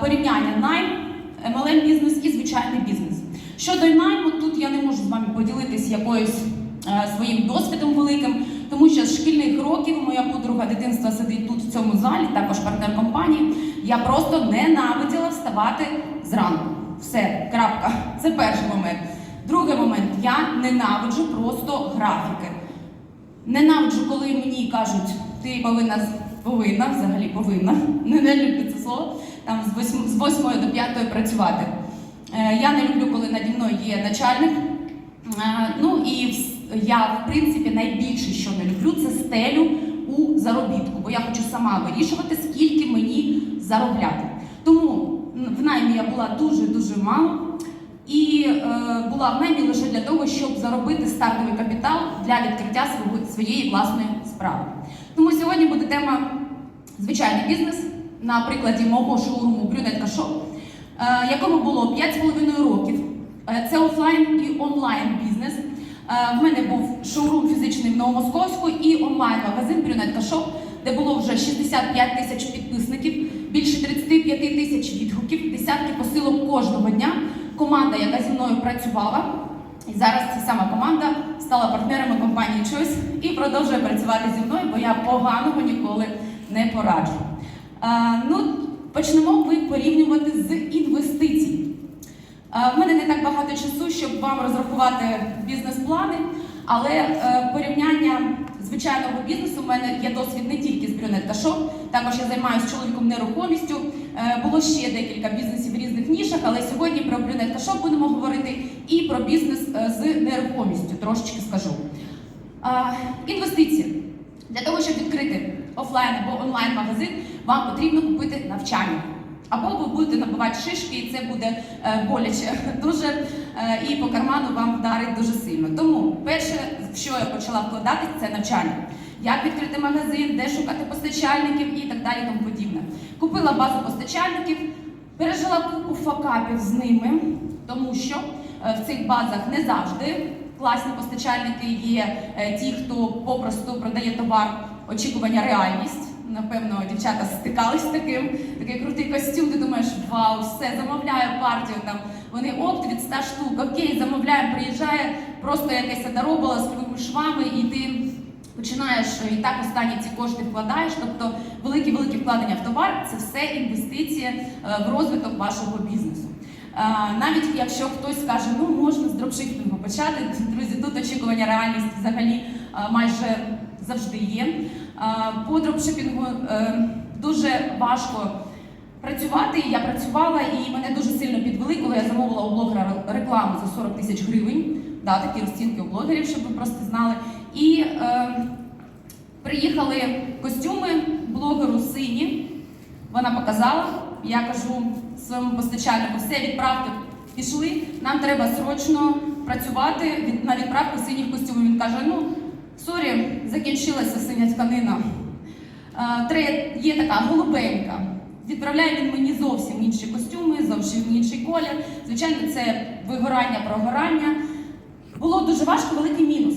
порівняння найм, MLM бізнес і звичайний бізнес. Щодо найму, тут я не можу з вами поділитись якоюсь е, своїм досвідом великим, тому що з шкільних років моя подруга дитинства сидить тут в цьому залі, також партнер компанії. Я просто ненавиділа вставати зранку. Все, крапка. Це перший момент. Другий момент я ненавиджу просто графіки. Ненавиджу, коли мені кажуть, ти повинна повинна, взагалі повинна, не, не люблю це слово, там з 8, до 5 працювати. Е, я не люблю, коли наді мною є начальник. Е, ну і я, в принципі, найбільше, що не люблю, це стелю у заробітку, бо я хочу сама вирішувати, скільки мені заробляти. Тому в наймі я була дуже-дуже мало. І е, була в наймі лише для того, щоб заробити стартовий капітал для відкриття своєї власної справи. Тому сьогодні буде тема звичайний бізнес на прикладі мого шоуруму Брюнетка Шоп, е, якому було 5,5 років. Е, Це офлайн і онлайн бізнес. Е, В мене був шоурум фізичний в Новомосковську і онлайн-магазин Брюнетка Шоп, де було вже 65 тисяч підписників, більше 35 тисяч відгуків, десятки посилок кожного дня. Команда, яка зі мною працювала, і зараз ця сама команда стала партнерами компанії Choice і продовжує працювати зі мною, бо я поганого ніколи не пораджу. Е, ну, почнемо ми порівнювати з інвестицій. Е, В мене не так багато часу, щоб вам розрахувати бізнес-плани, але е, порівняння звичайного бізнесу в мене є досвід не тільки з брюнет та шоп. Також я займаюся чоловіком нерухомістю. Було ще декілька бізнесів в різних нішах, але сьогодні про брюнет та шоп будемо говорити і про бізнес з нерухомістю. Трошечки скажу. Інвестиції. Для того, щоб відкрити офлайн або онлайн магазин, вам потрібно купити навчання. Або ви будете набивати шишки, і це буде е, боляче дуже е, і по карману вам вдарить дуже сильно. Тому перше, що я почала вкладати, це навчання. Як відкрити магазин, де шукати постачальників і так далі, тому подібне. Купила базу постачальників, пережила купу факапів з ними, тому що е, в цих базах не завжди класні постачальники є е, ті, хто попросту продає товар, очікування реальність. Напевно, дівчата стикались з таким. Такий крутий костюм, ти думаєш, вау, все, замовляю партію. Там вони опт від 100 штук, окей, замовляємо, приїжджає просто якась одоробила з швами, і ти починаєш і так останні ці кошти вкладаєш. Тобто великі великі вкладення в товар це все інвестиції е, в розвиток вашого бізнесу. Е, Навіть якщо хтось скаже, ну можна з дропшипінгу почати, друзі, тут очікування реальність взагалі е, майже завжди є. По дропшипінгу е, дуже важко працювати. Я працювала і мене дуже сильно підвели, коли я замовила у блогера рекламу за 40 тисяч гривень. Да, такі розцінки у блогерів, щоб ви просто знали. І е, приїхали костюми блогеру сині. Вона показала. Я кажу своєму постачальнику, все, відправки пішли. Нам треба срочно працювати на відправку синіх костюмів. Він каже: ну, сорі, закінчилася синя тканина. Е, тре- Є така голубенька. Відправляє він мені зовсім інші костюми, зовсім інший колір. Звичайно, це вигорання, прогорання. Було дуже важко, великий мінус.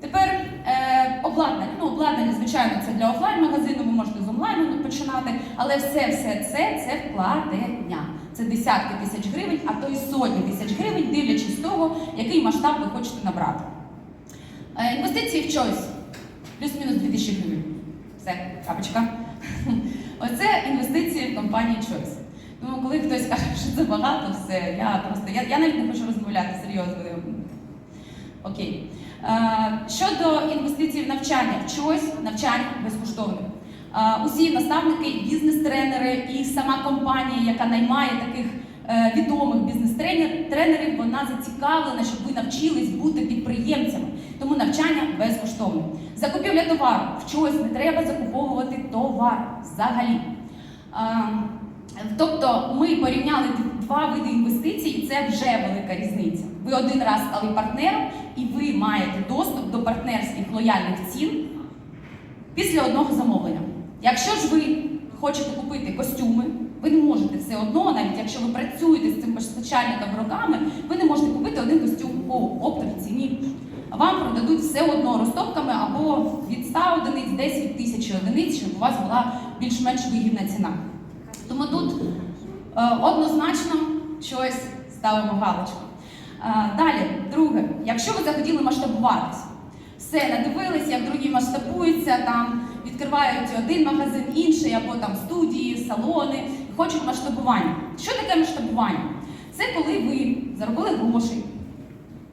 Тепер е, обладнання. Ну, обладнання, звичайно, це для офлайн-магазину, ви можете з онлайну починати, але все, все це це вкладення. Це десятки тисяч гривень, а то й сотні тисяч гривень, дивлячись того, який масштаб ви хочете набрати. Е, інвестиції в choice. Плюс-мінус 2000 гривень. Все, капочка. Оце інвестиції в компанії Choice. Тому коли хтось каже, що це багато, все, я просто я, я навіть не хочу розмовляти серйозно. Окей. Е, щодо інвестицій в навчання, в Choice навчання безкоштовне. Усі наставники, бізнес-тренери і сама компанія, яка наймає таких відомих бізнес-тренерів, вона зацікавлена, щоб ви навчились бути підприємцями. Тому навчання безкоштовне. Закупівля товару в чогось не треба закуповувати товар взагалі. Тобто ми порівняли два види інвестицій, і це вже велика різниця. Ви один раз стали партнером, і ви маєте доступ до партнерських лояльних цін після одного замовлення. Якщо ж ви хочете купити костюми, ви не можете все одно, навіть якщо ви працюєте з цим постачальником роками, ви не можете купити один костюм по оптовій ціні. Вам продадуть все одно розтопками або від 100 одиниць, десь від 1000 одиниць, щоб у вас була більш-менш вигідна ціна. Тому тут е, однозначно щось ставимо галочку. Е, Далі, друге, якщо ви захотіли масштабуватись, все надивились, як другі масштабуються, там відкривають один магазин, інший, або там студії, салони, хочуть масштабування. Що таке масштабування? Це коли ви заробили грошей,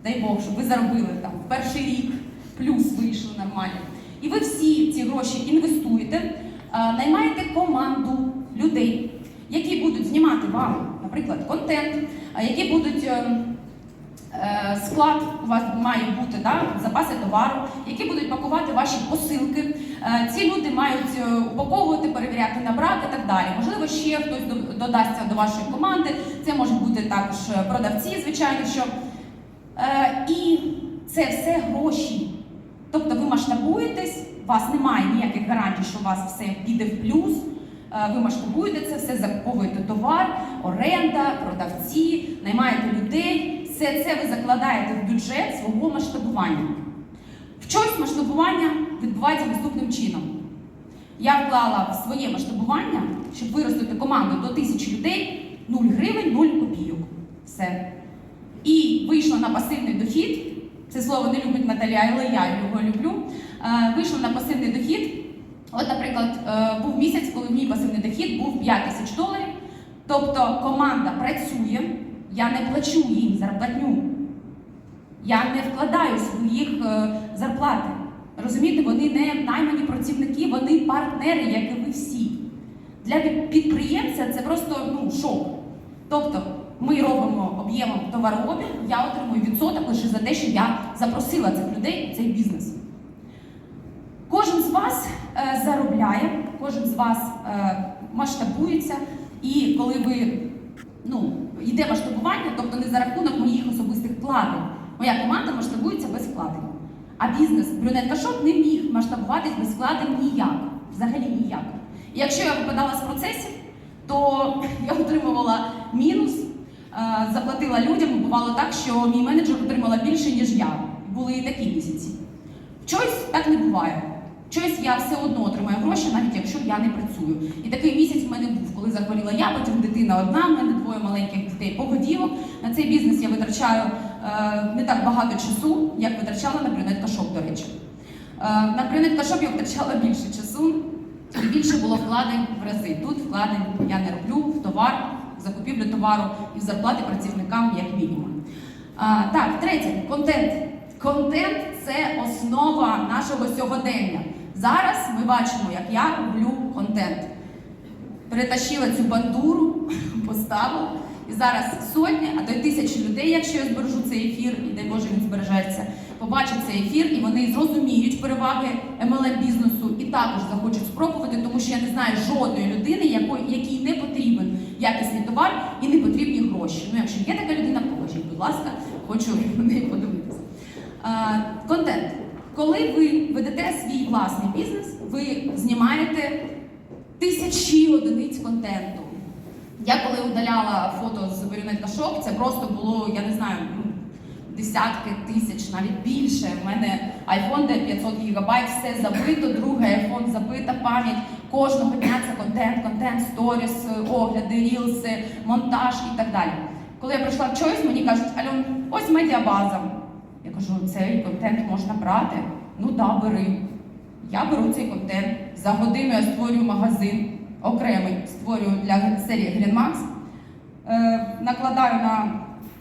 дай Бог, щоб ви заробили там перший рік, плюс вийшли нормально. І ви всі ці гроші інвестуєте, е, наймаєте команду людей, які будуть знімати вам, наприклад, контент, які будуть. Е, Склад у вас має бути да, запаси товару, які будуть пакувати ваші посилки. Е, Ці люди мають е, упаковувати, перевіряти на брак і так далі. Можливо, ще хтось додасться до вашої команди. Це можуть бути також продавці, звичайно, що і це все гроші. Тобто ви масштабуєтесь, у вас немає ніяких гарантій, що у вас все піде в плюс. Ви масштабуєте це все, закуповуєте товар, оренда, продавці, наймаєте людей. Все це ви закладаєте в бюджет свого масштабування. В чомусь масштабування відбувається наступним чином. Я вклала в своє масштабування, щоб виростити команду до тисячі людей 0 гривень, 0 копійок. Все. І вийшла на пасивний дохід. Це слово не любить Наталія, але я його люблю. Е, Вийшла на пасивний дохід. От, наприклад, е, був місяць, коли мій пасивний дохід був 5 тисяч доларів. Тобто команда працює, я не плачу їм зарплатню. Я не вкладаю своїх е, зарплати. Розумієте, вони не наймані працівники, вони партнери, як і ви всі. Для підприємця це просто ну, шок. Тобто ми робимо об'ємом товарообіг, я отримую відсоток лише за те, що я запросила цих людей в цей бізнес. Кожен з вас е, заробляє, кожен з вас е, масштабується, і коли ви ну, йде масштабування, тобто не за рахунок моїх особистих вкладень. Моя команда масштабується без вкладень. А бізнес Брюнетка Шоп не міг масштабуватись без вкладень ніяк, взагалі ніяк. І якщо я випадала з процесів, то я отримувала мінус, е, заплатила людям, бувало так, що мій менеджер отримала більше, ніж я. Були і такі місяці. Чогось так не буває. Чогось я все одно отримаю гроші, навіть якщо я не працюю. І такий місяць в мене був, коли захворіла я, потім дитина одна, в мене двоє маленьких дітей погодівок. На цей бізнес я витрачаю е, не так багато часу, як витрачала на брюнетка шоп, до речі. Е, на брюнетка шоп я витрачала більше часу, і більше було вкладень в рази. Тут вкладень я не роблю в товар, в закупівлю товару і в зарплати працівникам як мінімум. А, так, третє контент. Контент це основа нашого сьогодення. Зараз ми бачимо, як я роблю контент. Перетащила цю бандуру, поставила. І зараз сотні, а то й тисячі людей, якщо я збережу цей ефір, і дай Боже він збережеться, побачать цей ефір, і вони зрозуміють переваги MLM бізнесу і також захочуть спробувати, тому що я не знаю жодної людини, якій не потрібен якісний товар і не потрібні гроші. Ну, якщо є така людина, покажіть, будь ласка, хочу на неї подивитися. Контент. Коли ви ведете свій власний бізнес, ви знімаєте тисячі одиниць контенту. Я коли удаляла фото з Маріонетка Шоп, це просто було, я не знаю, ну, десятки тисяч, навіть більше. У мене iPhone, де 500 гігабайт, все забито, другий iPhone забита пам'ять. Кожного дня це контент, контент, сторіс, огляди, рілси, монтаж і так далі. Коли я прийшла в Choice, мені кажуть, Альон, ось медіабаза. Я кажу, цей контент можна брати? Ну да, бери. Я беру цей контент. За годину я створюю магазин окремий, створюю для серії Greenmax. Е, накладаю на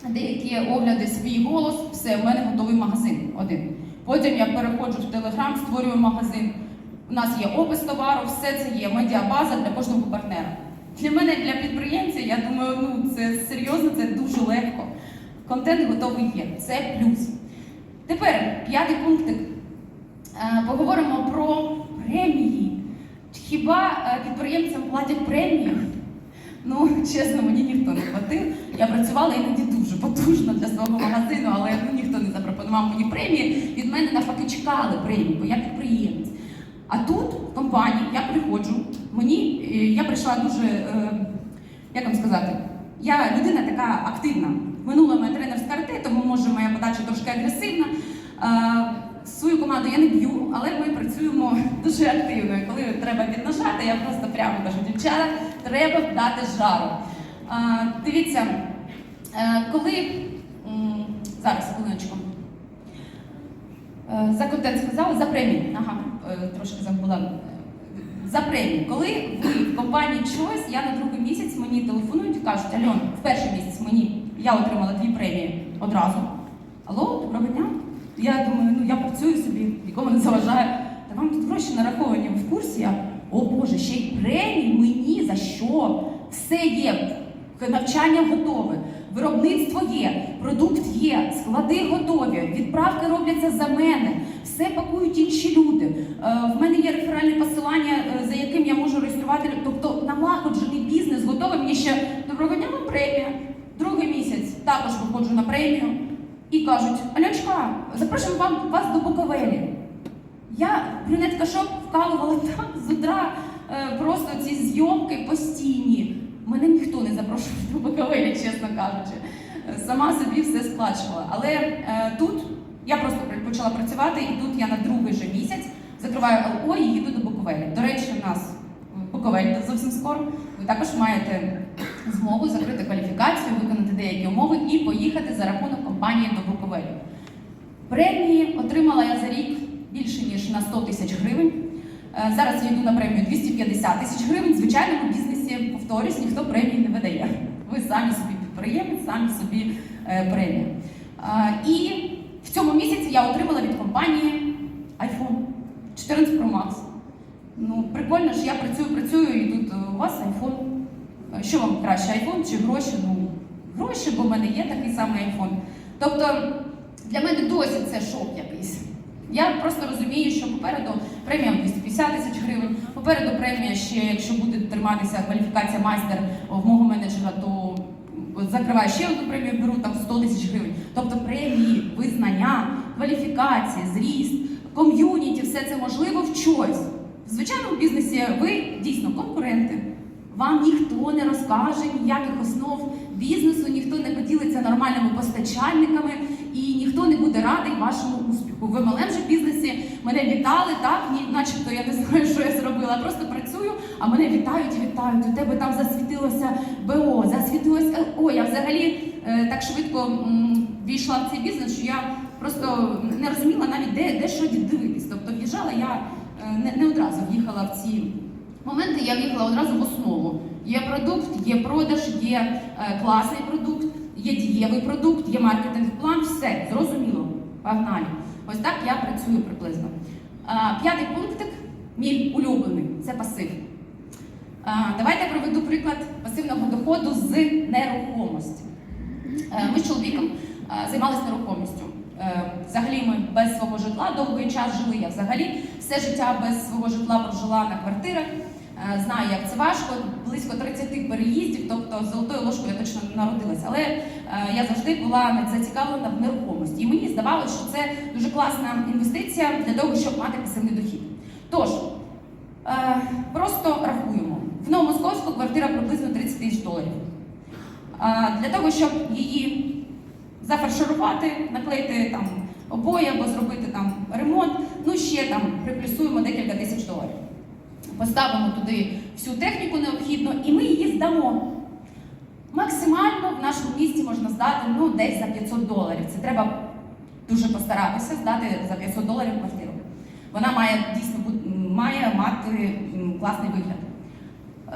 деякі огляди свій голос, все, в мене готовий магазин один. Потім я переходжу в Telegram, створюю магазин. У нас є опис товару, все це є медіабаза для кожного партнера. Для мене, для підприємця, я думаю, ну це серйозно, це дуже легко. Контент готовий є. Це плюс. Тепер п'ятий пунктик. Е, Поговоримо про премії. Хіба е, підприємцям платять премії? Ну, чесно, мені ніхто не платив. Я працювала іноді дуже потужно для свого магазину, але ну, ніхто не запропонував мені премії. Від мене навпаки чекали премії, бо я підприємець. А тут, в компанії, я приходжу, мені, е, я прийшла дуже, як вам сказати, я людина така активна. В минулому карате, тому може моя подача трошки агресивна. Е, Свою команду я не б'ю, але ми працюємо дуже активно. І коли треба віднажати, я просто прямо кажу, дівчата, треба дати жару. Дивіться, е, коли зараз хвилиночку. Е, За контент сказали, за премії. Ага, е, трошки забула. За премії. Коли ви в компанії Choice, я на другий місяць мені телефонують і кажуть, Альон, в перший місяць мені я отримала дві премії одразу. Алло, доброго дня. Я думаю, ну я працюю собі, нікому не заважаю. Та вам тут гроші нараховані, в курсі? Я, о Боже, ще й премії мені за що? Все є, навчання готове, виробництво є, продукт є, склади готові, відправки робляться за мене, все пакують інші люди. Е, в мене є реферальне посилання, е, за яким я можу реєструвати. Тобто налагоджений бізнес готовий. Мені ще доброго дня премія. Другий місяць також виходжу на премію і кажуть: Алянчка, запрошуємо вам вас до Буковелі. Я брюнетка шоп вкалувала так з утра, е, просто ці зйомки постійні. Мене ніхто не запрошував до Буковелі, чесно кажучи. Сама собі все сплачувала. Але е, тут я просто почала працювати, і тут я на другий же місяць закриваю ЛО і їду до Буковелі. До речі, у нас Буковель зовсім скоро. Ви також маєте змогу закрити кваліфікацію, виконати деякі умови і поїхати за рахунок компанії до Буковелі. Премії отримала я за рік більше ніж на 100 тисяч гривень. Е, Зараз я йду на премію 250 тисяч гривень. В звичайному бізнесі, повторюсь, ніхто премії не видає. Ви самі собі підприємець, самі собі е, премію. Е, І в цьому місяці я отримала від компанії iPhone 14 Pro Max. Ну, прикольно, що я працюю, працюю, і тут е, у вас iPhone. Е, Що вам краще, iPhone чи гроші? Ну, гроші, бо в мене є такий самий iPhone. Тобто для мене досі це шок якийсь. Я просто розумію, що попереду премія 250 тисяч гривень, попереду премія ще, якщо буде триматися кваліфікація майстер в мого менеджера, то закриваю ще одну премію, беру там 100 тисяч гривень. Тобто премії, визнання, кваліфікація, зріст, ком'юніті, все це можливо в чогось. В звичайному бізнесі ви дійсно конкуренти. Вам ніхто не розкаже ніяких основ бізнесу, ніхто не поділиться нормальними постачальниками і ніхто не буде радий вашому успіху. В MLM же бізнесі мене вітали, так, ні, начебто я не знаю, що я зробила. Я просто працюю, а мене вітають і вітають. У тебе там засвітилося БО, засвітилося ЛО. Я взагалі е, так швидко війшла в цей бізнес, що я просто не розуміла навіть де, де що дивитись. Тобто в'їжджала я не, не одразу в'їхала в ці моменти я в'їхала одразу в основу. Є продукт, є продаж, є е, класний продукт, є дієвий продукт, є маркетинг-план, все зрозуміло. Погнали. Ось так я працюю приблизно. Е, п'ятий пунктик, мій улюблений це пасив. Е, давайте проведу приклад пасивного доходу з нерухомості. Е, Ми з чоловіком е, займалися нерухомістю. Е, Взагалі ми без свого житла довгий час жили. Я взагалі все життя без свого житла прожила на квартирах. Е, Знаю, як це важко, близько 30 переїздів, тобто з золотою ложкою я точно не народилася. Але е, я завжди була зацікавлена в нерухомості. І мені здавалося, що це дуже класна інвестиція для того, щоб мати пасивний дохід. Тож, е, просто рахуємо. В Новомосковську квартира приблизно 30 тисяч доларів. Для того, щоб її зафарширувати, наклеїти там обої або зробити там ремонт, ну ще там приплюсуємо декілька тисяч доларів. Поставимо туди всю техніку необхідну і ми її здамо. Максимально в нашому місті можна здати ну, десь за 500 доларів. Це треба дуже постаратися здати за 500 доларів квартиру. Вона має дійсно має мати класний вигляд.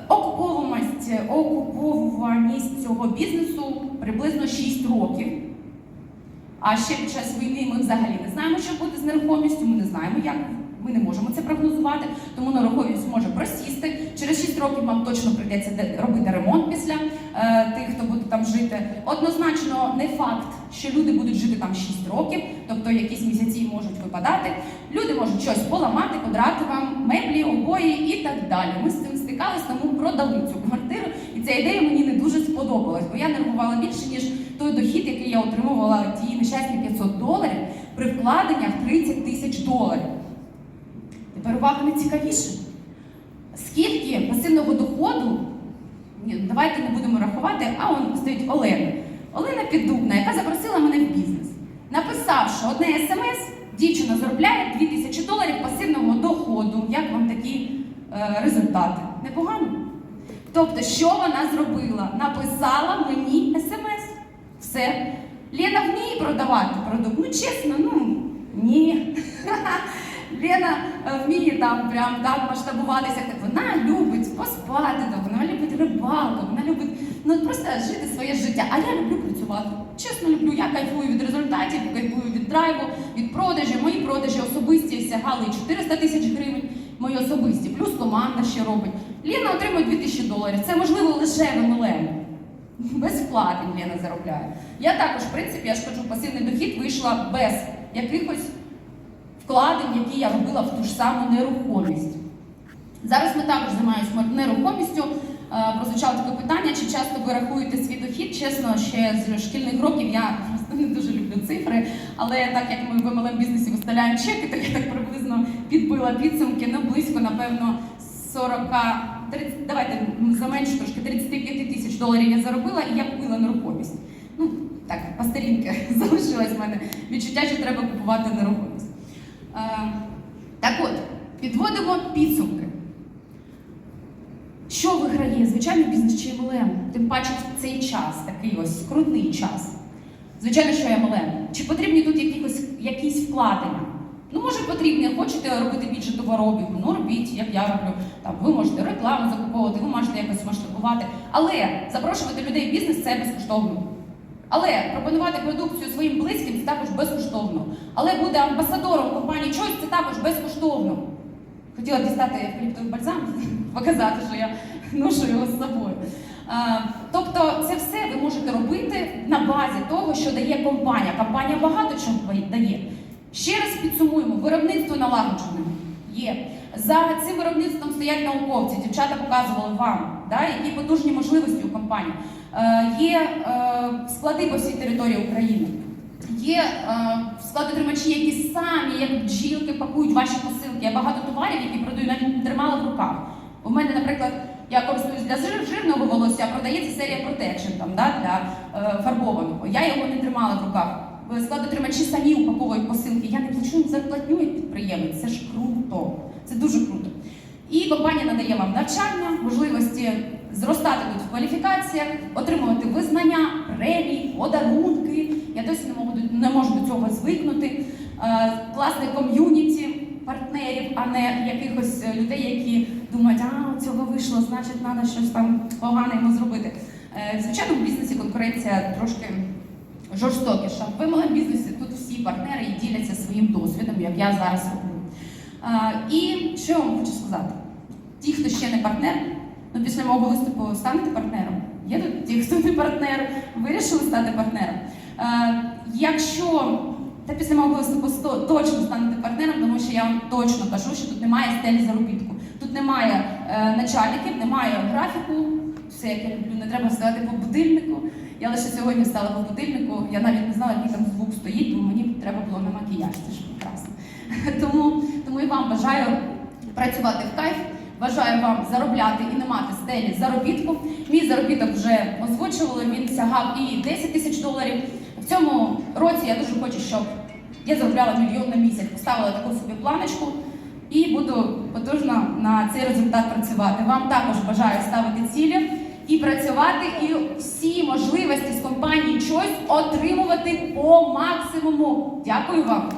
Окупованість, окупованість цього бізнесу приблизно 6 років. А ще під час війни ми взагалі не знаємо, що буде з нерухомістю, ми не знаємо, як. Ми не можемо це прогнозувати, тому нерухомість може просісти. Через 6 років вам точно прийдеться де- робити ремонт після е, тих, хто буде там жити. Однозначно, не факт, що люди будуть жити там 6 років, тобто якісь місяці можуть випадати. Люди можуть щось поламати, подрати вам, меблі, обої і так далі. Ми з цим стикались, тому продали цю квартиру. Ця ідея мені не дуже сподобалась, бо я нервувала більше, ніж той дохід, який я отримувала ті нещасні 500 доларів при вкладеннях 30 тисяч доларів. Тепер увага найцікавіше. Скільки пасивного доходу, ні, давайте не будемо рахувати, а он стоїть Олена. Олена Піддубна, яка запросила мене в бізнес, написавши одне смс, Дівчина заробляє 2000 доларів пасивного доходу. Як вам такі е, результати? Непогано? Тобто, що вона зробила? Написала мені смс. Все. Лена вміє продавати продукт. Ну, чесно, ну ні. Лена е, вміє там прям так масштабуватися. Так Вона любить поспати, там, вона любить рибалку, вона любить ну просто жити своє життя. А я люблю працювати. Чесно люблю, я кайфую від результатів, кайфую від драйву, від продажі. Мої продажі особисті сягали 400 тисяч гривень. Мої особисті, плюс команда ще робить. Ліна отримує 2000 доларів. Це можливо лише на милену. Без вклад Лена заробляє. Я також, в принципі, я ж кажу, пасивний дохід вийшла без якихось вкладень, які я робила в ту ж саму нерухомість. Зараз ми також займаємося нерухомістю. Е, Прозвучало таке питання, чи часто ви рахуєте свій дохід? Чесно, ще з шкільних років я не дуже люблю цифри, але так як ми в MLM бізнесі виставляємо чеки, то я так приблизно підбила підсумки, ну близько, напевно, 40, 30, давайте заменшу трошки 35 тисяч доларів я заробила і я купила нерухомість. Ну, так, по старінки залишилось в мене відчуття, що треба купувати нерухомість. Е, так от, підводимо підсумки. Що виграє звичайний бізнес чи MLM? Тим паче в цей час, такий ось скрутний час. Звичайно, що MLM. Чи потрібні тут якісь, якісь вкладення? Ну, може, потрібні, хочете робити більше товарообігу, ну робіть, як я роблю. Там, ви можете рекламу закуповувати, ви можете якось масштабувати. Але запрошувати людей в бізнес це безкоштовно. Але пропонувати продукцію своїм близьким це також безкоштовно. Але бути амбасадором компанії Choice це також безкоштовно. Хотіла дістати евкаліптовий бальзам, показати, що я ношу його з собою. А, тобто, це все ви можете робити на базі того, що дає компанія. Компанія багато чого дає. Ще раз підсумуємо: виробництво налагоджене є. За цим виробництвом стоять науковці. Дівчата показували вам, да, які потужні можливості у компанії. Е, є е, склади по всій території України. Є е, складотримачі, які самі, як бджілки, пакують ваші посилки. Я багато товарів, які продаю, навіть не тримала в руках. У мене, наприклад, я користуюсь для жирного волосся, продається серія Protection там, да, для е, фарбованого. Я його не тримала в руках. Е, Складотримачі самі упаковують посилки. Я не плачу зарплатню як підприємець. Це ж круто. Це дуже круто. І компанія надає вам навчання, можливості зростати тут в кваліфікаціях, отримувати визнання, премії, подарунки. Я досі не можу, не можу до цього звикнути. Е, класне ком'юніті партнерів, а не якихось е, людей, які думають, а цього вийшло, значить, треба щось там погане йому зробити. Е, в бізнесі конкуренція трошки жорстокіша. В MLM бізнесі тут всі партнери і діляться своїм досвідом, як я зараз роблю. Е, і що я вам хочу сказати? Ті, хто ще не партнер, ну після мого виступу станете партнером. Є тут ті, хто не партнер, вирішили стати партнером. Якщо та після мого виступу точно станете партнером, тому що я вам точно кажу, що тут немає стелі заробітку. Тут немає е, начальників, немає графіку. Все, як я люблю, не треба ставати по будильнику. Я лише сьогодні встала по будильнику, я навіть не знала, який там звук стоїть, бо мені треба було на макіяж, це ж прекрасно. Тому, тому і вам бажаю працювати в кайф. Бажаю вам заробляти і не мати стелі заробітку. Мій заробіток вже озвучували, він сягав і 10 тисяч доларів. Цьому році я дуже хочу, щоб я заробляла мільйон на місяць, поставила таку собі планочку і буду потужно на цей результат працювати. Вам також бажаю ставити цілі і працювати, і всі можливості з компанії щось отримувати по максимуму. Дякую вам!